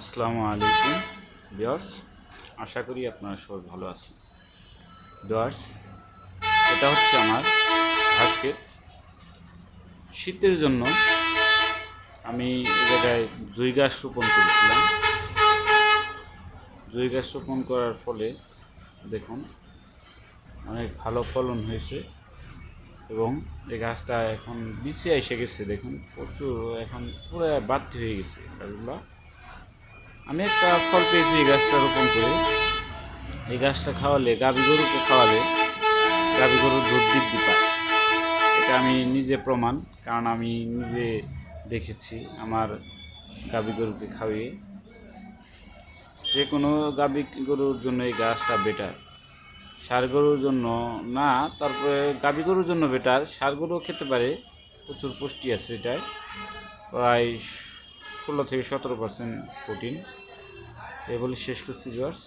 আসসালামু আলাইকুম বিয়ার্স আশা করি আপনারা সবাই ভালো আছেন। বিয়ার্স এটা হচ্ছে আমার ঘাসকে শীতের জন্য আমি জায়গায় জুই গাছ রোপণ করেছিলাম। জুই গাছ রোপণ করার ফলে দেখুন, অনেক ভালো ফলন হয়েছে এবং এই গাছটা এখন বিছিয়ে এসে গেছে। দেখুন, প্রচুর এখন পুরো বাড়তি হয়ে গেছে গাছগুলো। আমি একটা ফল পেয়েছি, এই গাছটা রোপণ করে। এই গাছটা খাওয়ালে গাভী গরুকে খাওয়ালে গাভী গরুর দুধ বৃদ্ধি পায়। এটা আমি নিজে প্রমাণ, কারণ আমি নিজে দেখেছি আমার গাভী গরুকে খাওয়িয়ে যে কোনো গাভী গরুর জন্য এই গাছটা বেটার সার গরুর জন্য না, তারপরে গাভী গরুর জন্য বেটার সার গরুও খেতে পারে, প্রচুর পুষ্টি আছে এটায়। প্রায় ষোলো থেকে সতেরো পার্সেন্ট প্রোটিন এ বলে শেষ করছি জর্জ